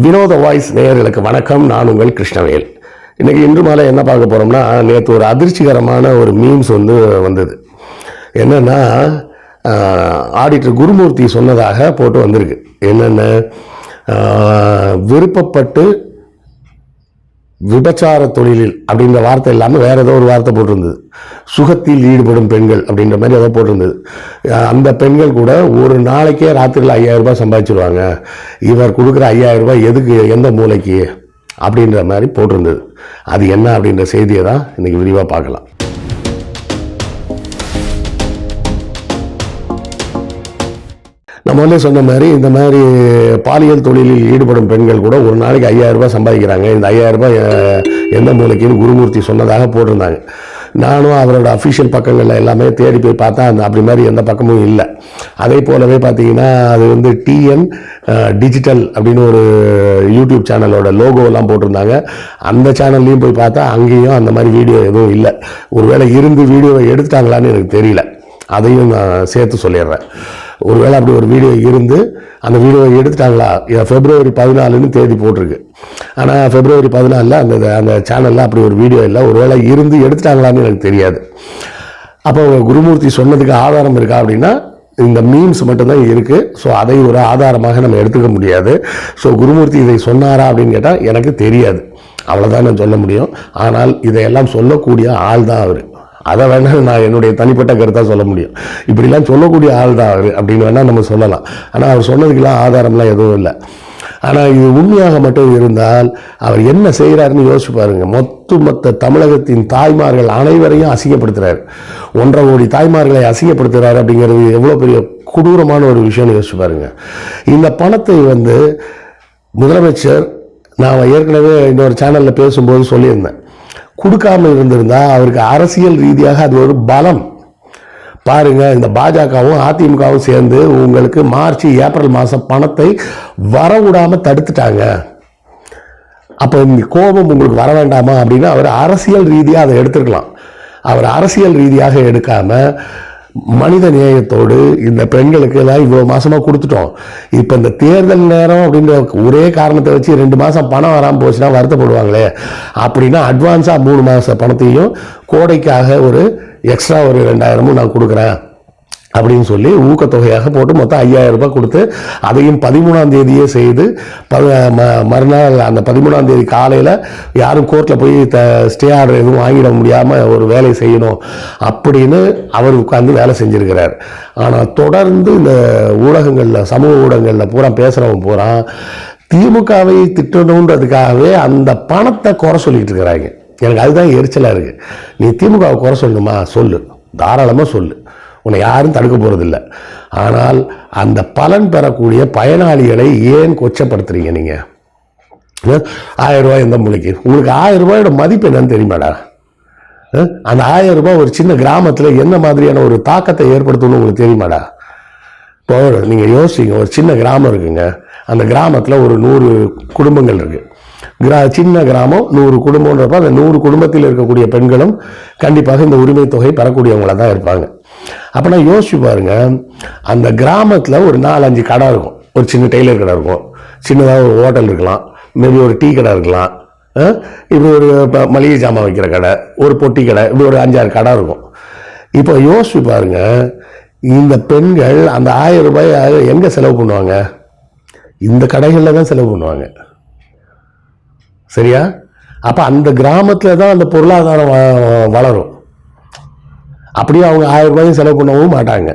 வினோத வாய்ஸ் நேயர்களுக்கு வணக்கம். நான் உங்கள் கிருஷ்ணவேல். இன்றைக்கி இன்று மாலை என்ன பார்க்க போகிறோம்னா நேற்று ஒரு அதிர்ச்சிகரமான ஒரு மீம்ஸ் வந்து வந்தது. என்னென்னா ஆடிட்டர் குருமூர்த்தி சொன்னதாக போட்டு வந்திருக்கு. என்னென்ன? விருப்பப்பட்டு விபச்சார தொழிலில் அப்படின்ற வார்த்தை இல்லாமல் வேறு ஏதோ ஒரு வார்த்தை போட்டிருந்தது. சுகத்தில் ஈடுபடும் பெண்கள் அப்படின்ற மாதிரி ஏதோ போட்டிருந்தது. அந்த பெண்கள் கூட ஒரு நாளைக்கே ராத்திரியில் ஐயாயிரரூபா சம்பாதிச்சிருவாங்க. இவர் கொடுக்குற ஐயாயிரம் ரூபாய் எதுக்கு எந்த மூளைக்கு அப்படின்ற மாதிரி போட்டிருந்தது. அது என்ன அப்படின்ற செய்தியை தான் இன்றைக்கி விரிவாக பார்க்கலாம். நம்ம வந்து சொன்ன மாதிரி இந்த மாதிரி பாலியல் தொழிலில் ஈடுபடும் பெண்கள் கூட ஒரு நாளைக்கு ஐயாயிரம் ரூபாய் சம்பாதிக்கிறாங்க. இந்த ஐயாயிரரூபா எந்த மூலைக்குன்னு குருமூர்த்தி சொன்னதாக போட்டிருந்தாங்க. நானும் அவரோட அஃபிஷியல் பக்கங்களில் எல்லாமே தேடி போய் பார்த்தா அந்த அப்படி மாதிரி எந்த பக்கமும் இல்லை. அதே போலவே பார்த்தீங்கன்னா அது வந்து டிஎன் டிஜிட்டல் அப்படின்னு ஒரு யூடியூப் சேனலோட லோகோலாம் போட்டிருந்தாங்க. அந்த சேனல்லையும் போய் பார்த்தா அங்கேயும் அந்த மாதிரி வீடியோ எதுவும் இல்லை. ஒருவேளை இருந்து வீடியோவை எடுத்துட்டாங்களான்னு எனக்கு தெரியல. அதையும் நான் சேர்த்து சொல்லிடுறேன். ஒருவேளை அப்படி ஒரு வீடியோ இருந்து அந்த வீடியோவை எடுத்துட்டாங்களா? இது ஃபெப்ரவரி பதினாலுன்னு தேதி போட்டிருக்கு. ஆனால் ஃபெப்ரவரி பதினாலில் அந்த அந்த சேனலில் அப்படி ஒரு வீடியோ இல்லை. ஒருவேளை இருந்து எடுத்துட்டாங்களான்னு எனக்கு தெரியாது. அப்போ குருமூர்த்தி சொன்னதுக்கு ஆதாரம் இருக்கா அப்படின்னா இந்த மீம்ஸ் மட்டும்தான் இருக்குது ஸோ அதை ஒரு ஆதாரமாக நம்ம எடுத்துக்க முடியாது. ஸோ குருமூர்த்தி இதை சொன்னாரா அப்படின்னு கேட்டால் எனக்கு தெரியாது. அவ்வளோதான் நான் சொல்ல முடியும். ஆனால் இதையெல்லாம் சொல்லக்கூடிய ஆள் தான் அவர். அதை வேணால் நான் என்னுடைய தனிப்பட்ட கருத்தாக சொல்ல முடியும். இப்படிலாம் சொல்லக்கூடிய ஆள் தான் அவர் அப்படின்னு வேணால் நம்ம சொல்லலாம். ஆனால் அவர் சொன்னதுக்கெல்லாம் ஆதாரம்லாம் எதுவும் இல்லை. ஆனால் இது உண்மையாக மட்டும் இருந்தால் அவர் என்ன செய்கிறாருன்னு யோசிச்சு பாருங்கள் மொத்த மொத்த தமிழகத்தின் தாய்மார்கள் அனைவரையும் அசிங்கப்படுத்துகிறார் ஒன்றரை கோடி தாய்மார்களை அசிங்கப்படுத்துகிறார் அப்படிங்கிறது எவ்வளோ பெரிய கொடூரமான ஒரு விஷயம்னு யோசிச்சு பாருங்கள் இந்த பணத்தை வந்து முதலமைச்சர் நான் ஏற்கனவே இன்னொரு சேனலில் பேசும்போது சொல்லியிருந்தேன். கொடுக்காம இருந்திருந்தால் அவருக்கு அரசியல் ரீதியாக அது ஒரு பலம். பாருங்கள் இந்த பாஜகவும் அதிமுகவும் சேர்ந்து உங்களுக்கு மார்ச் ஏப்ரல் மாதம் பணத்தை வரவிடாமல் தடுத்துட்டாங்க. அப்போ இந்த கோபம் உங்களுக்கு வர வேண்டாமா அப்படின்னா அவர் அரசியல் ரீதியாக அதை எடுத்துருக்கலாம். அவர் அரசியல் ரீதியாக எடுக்காமல் மனித நேயத்தோடு இந்த பெண்களுக்கு எல்லாம் இவ்வளோ மாதமாக கொடுத்துட்டோம். இப்போ இந்த தேர்தல் நேரம் அப்படின்ற ஒரே காரணத்தை வச்சு ரெண்டு மாதம் பணம் வராமல் போச்சுன்னா வருத்தப்படுவாங்களே. அப்படின்னா அட்வான்ஸாக மூணு மாத பணத்தையும் கோடைக்காக ஒரு எக்ஸ்ட்ரா ஒரு ரெண்டாயிரமும் நான் கொடுக்குறேன். அப்படின்னு சொல்லி ஊக்கத்தொகையாக போட்டு மொத்தம் ஐயாயிரம் ரூபாய் கொடுத்து அதையும் பதிமூணாம் தேதியே செய்து ப- ம- மறுநாள் அந்த பதிமூணாம் தேதி காலையில் யாரும் கோர்ட்டில் போய் த ஸ்டே ஆர்டர் எதுவும் வாங்கிட முடியாமல் ஒரு வேலை செய்யணும் அப்படின்னு அவர் உட்காந்து வேலை செஞ்சுருக்கிறார். ஆனால் தொடர்ந்து இந்த ஊடகங்களில் சமூக ஊடகங்களில் பூரா பேசுகிறவங்க பூரா திமுகவை திட்டணுன்றதுக்காகவே அந்த பணத்தை குறை சொல்லிகிட்டு இருக்கிறாங்க. எனக்கு அதுதான் எரிச்சலாக இருக்குது நீ திமுகவை குறை சொல்லணுமா? சொல்லு. தாராளமாக சொல்லு. உன்னை யாரும் தடுக்க போகிறதில்ல ஆனால் அந்த பலன் பெறக்கூடிய பயனாளிகளை ஏன் கொச்சப்படுத்துறீங்க நீங்கள் ஆயிரம் ரூபாய் எந்த மூலைக்கு? உங்களுக்கு ஆயிரம் ரூபாயோட மதிப்பு என்னன்னு தெரியுமாடா? அந்த ஆயிரம் ரூபாய் ஒரு சின்ன கிராமத்தில் என்ன மாதிரியான ஒரு தாக்கத்தை ஏற்படுத்தணும்னு உங்களுக்கு தெரியுமாடா? இப்போ நீங்கள் யோசிங்க ஒரு சின்ன கிராமம் இருக்குங்க. அந்த கிராமத்தில் ஒரு நூறு குடும்பங்கள் இருக்குது கிரா சின்ன கிராமம் நூறு குடும்பன்றப்ப அந்த நூறு குடும்பத்தில் இருக்கக்கூடிய பெண்களும் கண்டிப்பாக இந்த உரிமை தொகை பெறக்கூடியவங்களாக தான் இருப்பாங்க. அப்போ நான் யோசிச்சு பாருங்க அந்த கிராமத்தில் ஒரு நாலஞ்சு கடை இருக்கும். ஒரு சின்ன டெய்லர் கடை இருக்கும். சின்னதாக ஒரு ஹோட்டல் இருக்கலாம். மேபி ஒரு டீ கடை இருக்கலாம். அஹ் இப்படி ஒரு இப்போ மளிகை ஜாமான் வைக்கிற கடை ஒரு பொட்டி கடை இப்படி ஒரு அஞ்சாறு கடை இருக்கும். இப்போ யோசிச்சு பாருங்க இந்த பெண்கள் அந்த ஆயிரம் ரூபாய் எங்கே செலவு பண்ணுவாங்க? இந்த கடைகளில் தான் செலவு பண்ணுவாங்க. சரியா? அப்போ அந்த கிராமத்தில் தான் அந்த பொருளாதாரம் வ- வளரும். அப்படியே அவங்க ஆயிரம் ரூபாயும் செலவு பண்ணவும் மாட்டாங்க.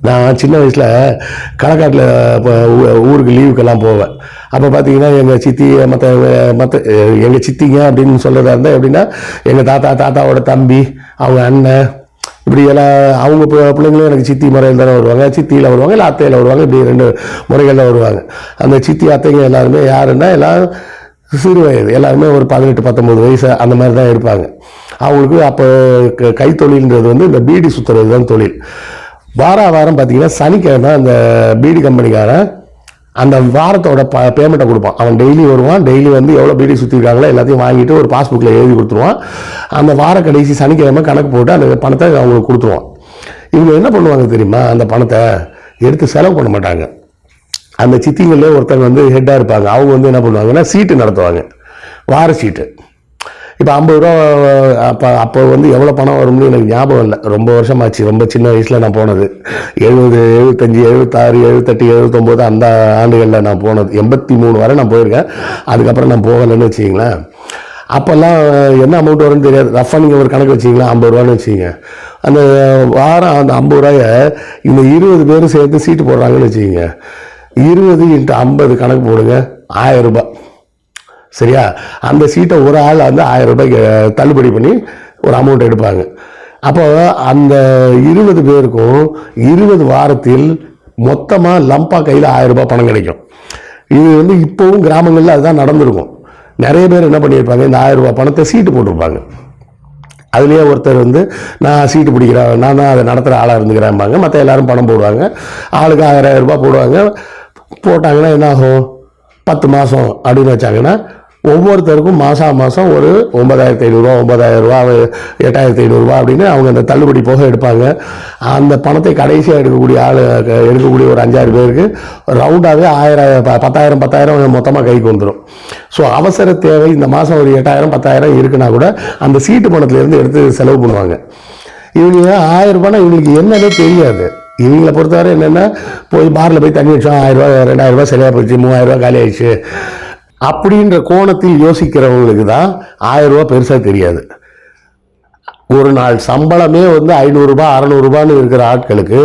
நான் சின்ன வயசில் களக்காட்டில் இப்போ ஊ- ஊருக்கு லீவுக்கெல்லாம் போவேன். அப்போ பார்த்தீங்கன்னா எங்கள் சித்தி மற்ற மற்ற எங்கள் சித்திங்க அப்படின்னு சொல்கிறதா இருந்தால் எப்படின்னா எங்கள் தாத்தா தாத்தாவோட தம்பி அவங்க அண்ணன் இப்படி எல்லாம் அவங்க பிள்ளைங்களும் எனக்கு சித்தி முறையில் தானே வருவாங்க. சித்தியில் வருவாங்க இல்லை அத்தையில் வருவாங்க இப்படி ரெண்டு முறைகளில் வருவாங்க. அந்த சித்தி அத்தைங்க எல்லாருமே யாருன்னா எல்லாம் சிறு வயது. எல்லாருமே ஒரு பதினெட்டு பத்தொம்பது வயசு அந்த மாதிரி தான் இருப்பாங்க. அவங்களுக்கு அப்போ க- கைத்தொழில்ன்றது வந்து இந்த பீடி சுற்றுறது தான் தொழில். வார வாரம் பார்த்தீங்கன்னா சனிக்கிழமை அந்த பீடி கம்பெனிக்காரன் அந்த வாரத்தோட ப பேமெண்ட்டை கொடுப்பான். அவன் டெய்லி வருவான் டெய்லி வந்து எவ்வளோ பீடி சுற்றிருக்காங்களோ எல்லாத்தையும் வாங்கிட்டு ஒரு பாஸ்புக்கில் எழுதி கொடுத்துருவான். அந்த வார கடைசி சனிக்கிழமை கணக்கு போட்டு அந்த பணத்தை அவங்களுக்கு கொடுத்துருவான். இவங்க என்ன பண்ணுவாங்க தெரியுமா? அந்த பணத்தை எடுத்து செலவு பண்ண மாட்டாங்க. அந்த சித்திங்களே ஒருத்தங்க வந்து ஹெட்டாக இருப்பாங்க. அவங்க வந்து என்ன பண்ணுவாங்கன்னா சீட்டு நடத்துவாங்க. வார சீட்டு இப்போ ஐம்பது ரூபா அப்போ அப்போ வந்து எவ்வளோ பணம் வரும்னு எனக்கு ஞாபகம் இல்லை. ரொம்ப வருஷமாச்சு. ரொம்ப சின்ன வயசில் நான் போனது. எழுபது எழுபத்தஞ்சி எழுபத்தாறு எழுபத்தெட்டு எழுபத்தொம்போது அந்த ஆண்டுகளில் நான் போனது. எண்பத்தி மூணு வரை நான் போயிருக்கேன். அதுக்கப்புறம் நான் போகலைன்னு வச்சிங்களேன் அப்போல்லாம் என்ன அமௌண்ட் வரும்னு தெரியாது. ரஃபாக நீங்கள் ஒரு கணக்கு வச்சிங்களா ஐம்பது ரூபான்னு வச்சுக்கிங்க. அந்த வாரம் அந்த ஐம்பது ரூபாய இந்த இருபது பேரும் சேர்த்து சீட்டு போடுறாங்கன்னு வச்சுக்கிங்க. இருபது இன்ட்டு ஐம்பது கணக்கு போடுங்க. ஆயிரம் ரூபாய். சரியா? அந்த சீட்டை ஒரு ஆள் வந்து ஆயிரம் ரூபாய்க்கு தள்ளுபடி பண்ணி ஒரு அமௌண்ட் எடுப்பாங்க. அப்போ அந்த இருபது பேருக்கும் இருபது வாரத்தில் மொத்தமாக லம்பா கையில் ஆயிரம் ரூபாய் பணம் கிடைக்கும். இது வந்து இப்போவும் கிராமங்களில் அதுதான் நடந்திருக்கும். நிறைய பேர் என்ன பண்ணியிருப்பாங்க இந்த ஆயிரம் ரூபாய் பணத்தை சீட்டு போட்டிருப்பாங்க. அதுலேயே ஒருத்தர் வந்து நான் சீட்டு பிடிக்கிறேன் நான் தான் அதை நடத்துகிற ஆளாக இருந்துக்கிறேன்பாங்க. மற்ற எல்லாரும் பணம் போடுவாங்க. ஆளுக்கு ஆயிரம் ரூபாய் போடுவாங்க. போட்டாங்கன்னா என்ன ஆகும் பத்து மாதம் அப்படின்னு வச்சாங்கன்னா ஒவ்வொருத்தருக்கும் மாதம் மாதம் ஒரு ஒன்பதாயிரத்தி ஐநூறுரூவா ஒன்பதாயிரரூவா எட்டாயிரத்தி ஐநூறுரூவா அப்படின்னு அவங்க அந்த தள்ளுபடி போக எடுப்பாங்க. அந்த பணத்தை கடைசியாக எடுக்கக்கூடிய ஆள் எடுக்கக்கூடிய ஒரு அஞ்சாறு பேருக்கு ரவுண்டாகவே ஆயிரம் ப- பத்தாயிரம் பத்தாயிரம் மொத்தமாக கைக்கு வந்துடும் ஸோ அவசர தேவை இந்த மாதம் ஒரு எட்டாயிரம் பத்தாயிரம் இருக்குன்னா கூட அந்த சீட்டு பணத்துலேருந்து எடுத்து செலவு பண்ணுவாங்க. இவங்க ஆயிரம் ரூபாய்னா இவங்களுக்கு என்னன்னே தெரியாது. இவங்களை பொறுத்தவரை என்னென்னா போய் பாரில் போய் தண்ணி வச்சோம் ஆயிரரூபா ரெண்டாயிரரூபா ரெண்டாயிரம் சரியாக போச்சு மூவாயிரரூபா காலி ஆயிடுச்சு. அப்படின்ற கோணத்தில் யோசிக்கிறவங்களுக்கு தான் ஆயிரம் ரூபாய் பெருசாக தெரியாது. ஒரு நாள் சம்பளமே வந்து ஐநூறுரூபா அறநூறுபான்னு இருக்கிற ஆட்களுக்கு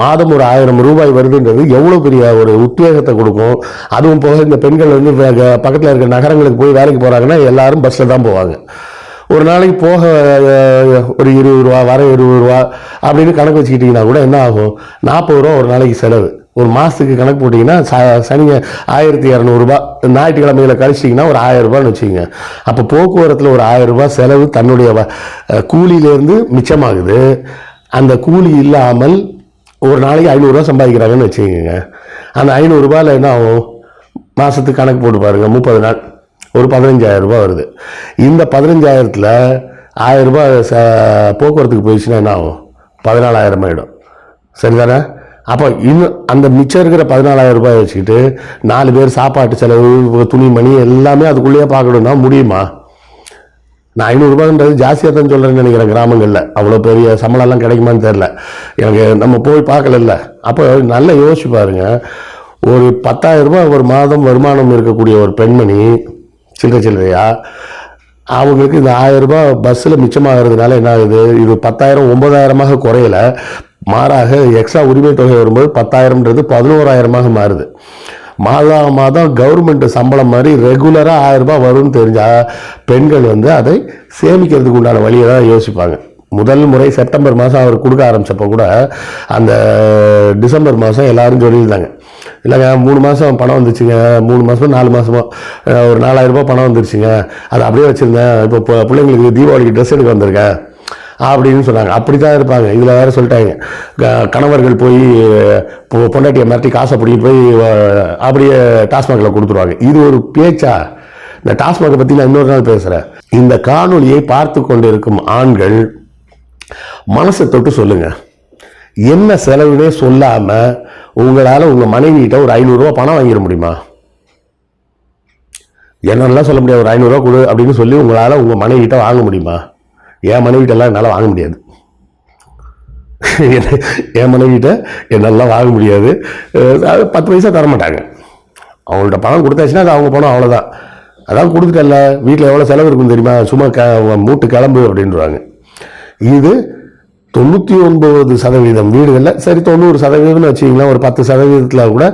மாதம் ஒரு ஆயிரம் ரூபாய் வருதுன்றது எவ்வளோ பெரிய ஒரு உத்வேகத்தை கொடுக்கும். அதுவும் போக இந்த பெண்கள் வந்து பக்கத்தில் இருக்கிற நகரங்களுக்கு போய் வேலைக்கு போகிறாங்கன்னா எல்லாரும் பஸ்ஸில் தான் போவாங்க. ஒரு நாளைக்கு போக ஒரு இருபது ரூபா வர இருபது ரூபா அப்படின்னு கணக்கு வச்சுக்கிட்டிங்கன்னா கூட என்ன ஆகும்? நாற்பது ரூபா ஒரு நாளைக்கு செலவு. ஒரு மாதத்துக்கு கணக்கு போட்டிங்கன்னா ச சனிங்க ஆயிரத்தி இரநூறுபா ஞாயிற்றுக்கிழமையில கழிச்சிங்கன்னா ஒரு ஆயிரரூபான்னு வச்சுக்கோங்க. அப்போ போக்குவரத்தில் ஒரு ஆயிரரூபா செலவு தன்னுடைய கூலியிலேருந்து மிச்சமாகுது. அந்த கூலி இல்லாமல் ஒரு நாளைக்கு ஐநூறுரூவா சம்பாதிக்கிறாங்கன்னு வச்சுக்கோங்க. அந்த ஐநூறுரூபாவில் என்ன ஆகும்? மாதத்துக்கு கணக்கு போட்டு பாருங்கள் முப்பது நாள். ஒரு பதினஞ்சாயிரம் ரூபாய் வருது. இந்த பதினஞ்சாயிரத்தில் ஆயிரரூபா ச போக்குவரத்துக்கு போயிடுச்சுன்னா என்ன ஆகும்? பதினாலாயிரம் ஆகிடும் சரிதானே? அப்போ இன்னும் அந்த மிச்சம் இருக்கிற பதினாலாயிரம் ரூபாய் வச்சுக்கிட்டு நாலு பேர் சாப்பாட்டு செலவு துணிமணி எல்லாமே அதுக்குள்ளேயே பார்க்கணுன்னா முடியுமா? நான் ஐநூறுரூபான்றது ஜாஸ்தியாக தான் சொல்கிறேன்னு நினைக்கிறேன் கிராமங்களில். அவ்வளோ பெரிய சம்பளம்லாம் கிடைக்குமான்னு தெரில எனக்கு நம்ம போய் பார்க்கலல்ல. அப்போ நல்லா யோசிச்சு பாருங்கள் ஒரு பத்தாயிரம் ரூபாய் ஒரு மாதம் வருமானம் இருக்கக்கூடிய ஒரு பெண்மணி சில்லறை சில்லறையா? அவங்களுக்கு இந்த ஆயிரம் ரூபாய் பஸ்ஸில் மிச்சமாகிறதுனால என்ன ஆகுது? இது பத்தாயிரம் ஒம்பதாயிரமாக குறையல. மாறாக எக்ஸ்ட்ரா உரிமை தொகை வரும்போது பத்தாயிரம்ன்றது பதினோராயிரமாக மாறுது. மாதம் மாதம் கவர்மெண்ட் சம்பளம் மாதிரி ரெகுலராக ஆயிரரூபா வரும்னு தெரிஞ்சால் பெண்கள் வந்து அதை சேமிக்கிறதுக்கு உண்டான வழியை தான் யோசிப்பாங்க. முதல் முறை செப்டம்பர் மாதம் அவர் கொடுக்க ஆரம்பித்தப்போ கூட அந்த டிசம்பர் மாதம் எல்லாரும் சொல்லியிருந்தாங்க. இல்லைங்க மூணு மாதம் பணம் வந்துச்சுங்க. மூணு மாதமோ நாலு மாதமோ ஒரு நாலாயிரரூபா பணம் வந்துருச்சுங்க. அதை அப்படியே வச்சுருந்தேன். இப்போ பிள்ளைங்களுக்கு தீபாவளிக்கு ட்ரெஸ் எடுக்க வந்திருக்கேன். அப்படின்னு சொன்னாங்க. அப்படி தான் இருப்பாங்க. இதில் வேறு சொல்லிட்டாங்க. க- கணவர்கள் போய் பொண்டாட்டியை மிரட்டி காசை பிடிக்கிட்டு போய் அப்படியே டாஸ்மாகில் கொடுத்துருவாங்க. இது ஒரு பேச்சா? இந்த டாஸ்மாகை பற்றி நான் இன்னொரு நாள் பேசுகிறேன் இந்த காணொலியை பார்த்து கொண்டிருக்கும் ஆண்கள் மனசை தொட்டு சொல்லுங்கள் என்ன செலவுனே சொல்லாமல் உங்களால் உங்கள் மனைவிகிட்ட ஒரு ஐநூறுரூவா பணம் வாங்கிட முடியுமா? என்னெல்லாம் சொல்ல முடியாது. ஒரு ஐநூறுரூவா கொடு அப்படின்னு சொல்லி உங்களால் உங்கள் மனைவிகிட்ட வாங்க முடியுமா? என் மனைவிட்டெல்லாம் என்னால் வாங்க முடியாது. என் மனைவிட்ட என்னெல்லாம் வாங்க முடியாது. அது பத்து பைசா தர மாட்டாங்க. அவங்கள்ட்ட பணம் கொடுத்தாச்சுன்னா அது அவங்க பணம் அவ்வளோதான் அதான் கொடுத்துட்டல வீட்டில் எவ்வளோ செலவு இருக்குன்னு தெரியுமா? சும்மா க மூட்டு கிளம்பு அப்படின்றாங்க. இது தொண்ணூற்றி ஒன்பது சதவீதம் வீடுகளில் சரி தொண்ணூறு சதவீதம்னு வச்சிங்களேன் ஒரு பத்து சதவீதத்தில் கூட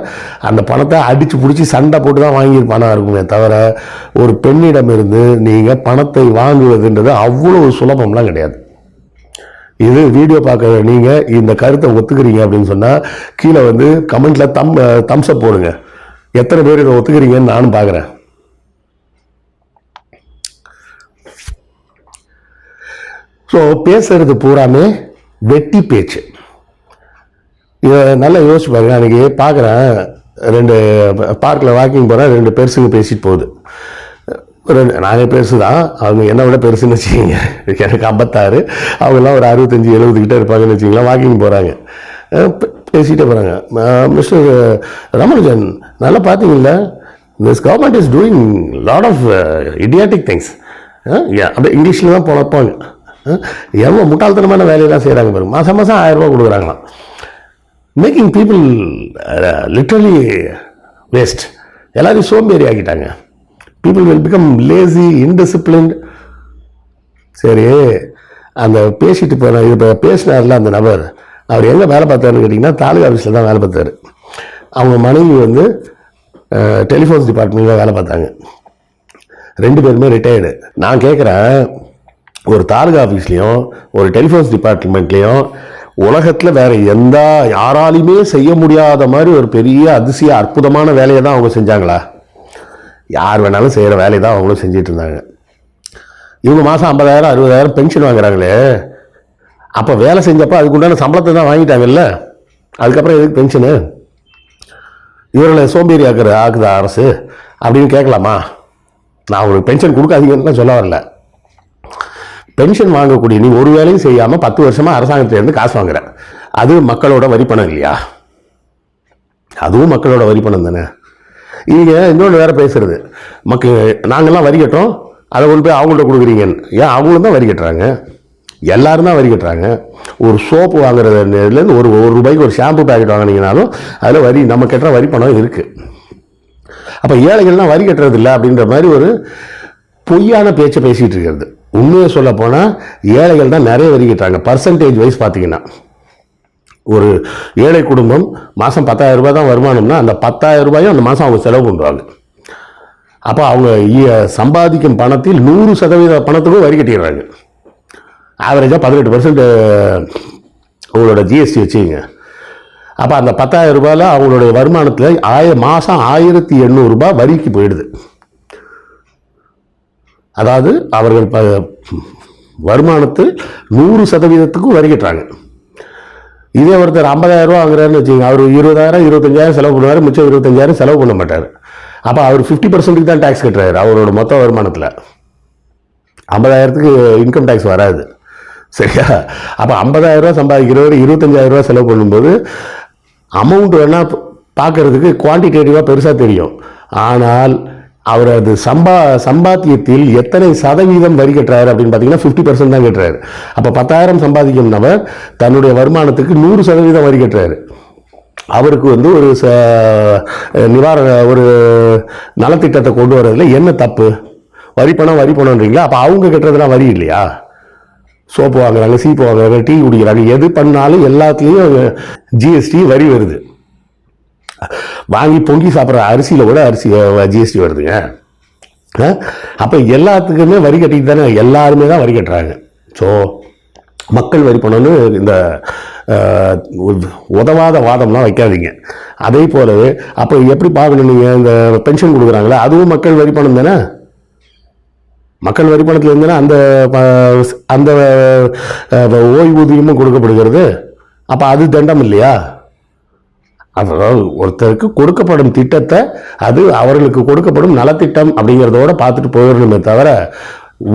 அந்த பணத்தை அடித்து பிடிச்சி சண்டை போட்டு தான் வாங்கி பணம் இருக்குமே தவிர ஒரு பெண்ணிடமிருந்து நீங்கள் பணத்தை வாங்குவதுன்றது அவ்வளோ சுலபம்லாம் கிடையாது. இது வீடியோ பார்க்குற நீங்கள் இந்த கருத்தை ஒத்துக்கிறீங்க அப்படின்னு சொன்னால் கீழே வந்து கமெண்ட்டில் தம் தம்ஸ்அப் போடுங்க. எத்தனை பேர் இதை ஒத்துக்கிறீங்கன்னு நானும் பார்க்குறேன். ஸோ பேசுறது பூராமே வெட்டி பேச்சு. இதை நல்லா யோசிச்சு பாருங்க. அன்றைக்கி பார்க்குறேன் ரெண்டு பார்க்கில் வாக்கிங் போகிறேன் ரெண்டு பெருசுங்க பேசிட்டு போகுது. ரெண்டு நாங்கள் பெருசு தான். அவங்க என்ன விட பெருசுன்னு வச்சுக்கிங்க. எனக்கு ஐம்பத்தாறு. அவங்கெல்லாம் ஒரு அறுபத்தஞ்சி எழுபது கிட்டே இருப்பாங்கன்னு வச்சிங்களா வாக்கிங் போகிறாங்க பேசிகிட்டே போகிறாங்க மிஸ்டர் ரமணுஜன் நல்லா பார்த்தீங்கல்ல this government is doing lot of idiotic things அப்படியே இங்கிலீஷில் தான் போனப்பாங்க எவ்வளோ முட்டாள்தனமான வேலையெல்லாம் செய்கிறாங்க பாருங்க. மாதம் மாதம் ஆயிரம் கொடுக்குறாங்களாம். மேக்கிங் பீப்புள் லிட்ரலி வேஸ்ட் எல்லாரையும் சோம்பேறி ஆக்கிட்டாங்க. People will become lazy indisciplined சரி அந்த பேசிட்டு போன இப்போ பேசினார்ல அந்த நபர் அவர் எங்கே வேலை பார்த்தாருன்னு கேட்டிங்கன்னா தாலுகா ஆஃபீஸில் தான் வேலை பார்த்தாரு. அவங்க மனைவி வந்து டெலிஃபோன்ஸ் டிபார்ட்மெண்ட்டில் வேலை பார்த்தாங்க. ரெண்டு பேருமே ரிட்டையர்டு நான் கேட்குறேன் ஒரு தாலுகா ஆஃபீஸ்லேயும் ஒரு டெலிஃபோன்ஸ் டிபார்ட்மெண்ட்லேயும் உலகத்தில் வேறு எந்த யாராலையுமே செய்ய முடியாத மாதிரி ஒரு பெரிய அதிசய அற்புதமான வேலையை தான் அவங்க செஞ்சாங்களா? யார் வேணாலும் செய்கிற வேலையை தான் அவங்களும் செஞ்சிட்டு இருந்தாங்க. இவங்க மாதம் ஐம்பதாயிரம் அறுபதாயிரம் பென்ஷன் வாங்குறாங்களே. அப்போ வேலை செஞ்சப்போ அதுக்குண்டான சம்பளத்தை தான் வாங்கிட்டாங்கல்ல? அதுக்கப்புறம் எதுக்கு பென்ஷனு இவர்களை சோம்பேறி ஆக்குற ஆக்குதா அரசு. அப்படின்னு கேட்கலாமா? நான் அவங்களுக்கு பென்ஷன் கொடுக்காதீங்கன்னு சொல்ல வரல. பென்ஷன் வாங்கக்கூடிய நீ ஒரு வேலையும் செய்யாமல் பத்து வருஷமாக அரசாங்கத்திலேருந்து காசு வாங்குற. அது மக்களோட வரி பணம் இல்லையா? அதுவும் மக்களோட வரி பணம் தானே. இவங்க இன்னொன்று வேறு பேசுறது. மக்கள் நாங்கள்லாம் வரி கட்டுறோம். அதை கொண்டு போய் அவங்கள்ட்ட கொடுக்குறீங்கன்னு. ஏன் அவங்களும் தான் வரி கட்டுறாங்க? எல்லாரும் தான் வரி கட்டுறாங்க. ஒரு சோப்பு வாங்குறதுலேருந்து ஒரு ஒரு ரூபாய்க்கு ஒரு ஷாம்பு பேக்கெட் வாங்கினீங்கனாலும் அதில் வரி நம்ம கட்டுற வரி பணம் இருக்குது அப்போ ஏழைகள்லாம் வரி கட்டுறது இல்லை அப்படின்ற மாதிரி ஒரு பொய்யான பேச்சை பேசிகிட்டு இருக்கிறது. உண்மையை சொல்ல போனால் ஏழைகள் தான் நிறைய வரி கட்டுறாங்க பர்சன்டேஜ் வைஸ் பார்த்தீங்கன்னா ஒரு ஏழை குடும்பம் மாதம் பத்தாயிரம் ரூபாய் தான் வருமானம்னா அந்த பத்தாயிரம் ரூபாயும் அந்த மாதம் அவங்க செலவு பண்ணுறாங்க அப்போ அவங்க சம்பாதிக்கும் பணத்தில் நூறு சதவீத பணத்துக்கும் வரி கட்டிடுறாங்க. ஆவரேஜாக பதினெட்டு பர்சன்ட் உங்களோட ஜிஎஸ்டி வச்சுங்க அப்போ அந்த பத்தாயிரம் ரூபாயில் அவங்களுடைய வருமானத்தில் ஆய மாதம் ஆயிரத்தி எண்ணூறுரூபா வரிக்கு போயிடுது. அதாவது அவர்கள் ப வருமானத்தில் நூறு சதவீதத்துக்கும் வரி கட்டுறாங்க இதே ஒருத்தர் ஐம்பதாயிரம் ரூபா வாங்குறாருன்னு வச்சுக்கோங்க அவர் இருபதாயிரம் இருபத்தஞ்சாயிரம் செலவு பண்ணுவார் மிச்சம் இருபத்தஞ்சாயிரம் செலவு பண்ண மாட்டார். அப்போ அவர் ஃபிஃப்டி பர்சன்ட்டுக்கு தான் டேக்ஸ் கட்டுறாரு அவரோட மொத்த வருமானத்தில். ஐம்பதாயிரத்துக்கு இன்கம் டேக்ஸ் வராது. சரியா? அப்போ ஐம்பதாயிரம் ரூபா சம்பாதிக்கிறவர் இருபத்தஞ்சாயிரம் ரூபா செலவு பண்ணும்போது அமௌண்ட் வேணால் பார்க்குறதுக்கு குவான்டிடேட்டிவாக பெருசாக தெரியும். ஆனால் அவர் அது சம்பா சம்பாத்தியத்தில் எத்தனை சதவீதம் வரி கட்டுறாரு அப்படின்னு பார்த்தீங்கன்னா ஃபிஃப்டி பர்சன்ட் தான் கட்டுறாரு. அப்போ பத்தாயிரம் சம்பாதிக்கும் நபர் தன்னுடைய வருமானத்துக்கு நூறு சதவீதம் வரி கட்டுறாரு. அவருக்கு வந்து ஒரு ச நிவாரண ஒரு நலத்திட்டத்தை கொண்டு வர்றதுல என்ன தப்பு? வரி பணம் வரி பணம்ன்றீங்களா? அப்போ அவங்க கட்டுறதுலாம் வரி இல்லையா? சோப்பு வாங்குறாங்க சீப்பு வாங்குறாங்க டீ குடிக்கிறாங்க எது பண்ணாலும் எல்லாத்துலேயும் ஜிஎஸ்டி வரி வருது. வாங்கி பொங்கி சாப்பிட்ற அரிசியில் கூட அரிசி ஜிஎஸ்டி வருதுங்க. அப்போ எல்லாத்துக்குமே வரி கட்டிட்டு தானே எல்லாருமே தான் வரி கட்டுறாங்க. ஸோ மக்கள் வரி பணம்னு இந்த உதவாத வாதம்லாம் வைக்காதீங்க. அதே போலவே அப்போ எப்படி பார்க்கணும் நீங்கள் இந்த பென்ஷன் கொடுக்குறாங்களே அதுவும் மக்கள் வரி பணம் தானே? மக்கள் வரி பணத்தில் இருந்தனா அந்த அந்த ஓய்வூதியமும் கொடுக்கப்படுகிறது. அப்போ அது தண்டம் இல்லையா? அதாவது ஒருத்தருக்கு கொடுக்கப்படும் திட்டத்தை அது அவர்களுக்கு கொடுக்கப்படும் நலத்திட்டம் அப்படிங்கிறதோட பார்த்துட்டு போயிடணுமே தவிர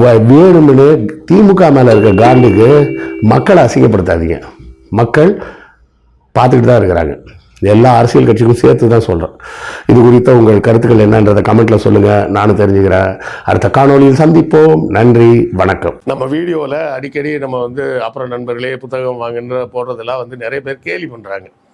வ- வேணும்னு திமுக மேலே இருக்க காண்டுக்கு மக்களை அசிங்கப்படுத்தாதீங்க. மக்கள் பார்த்துக்கிட்டு தான் இருக்கிறாங்க. எல்லா அரசியல் கட்சிக்கும் சேர்த்து தான் சொல்கிறேன் இது குறித்த உங்கள் கருத்துக்கள் என்னன்றதை கமெண்ட்டில் சொல்லுங்கள் நானும் தெரிஞ்சுக்கிறேன். அடுத்த காணொளியில் சந்திப்போம். நன்றி வணக்கம். நம்ம வீடியோவில் அடிக்கடி நம்ம வந்து அப்புறம் நண்பர்களே புத்தகம் வாங்குன்ற போடுறதெல்லாம் வந்து நிறைய பேர் கேலி பண்ணுறாங்க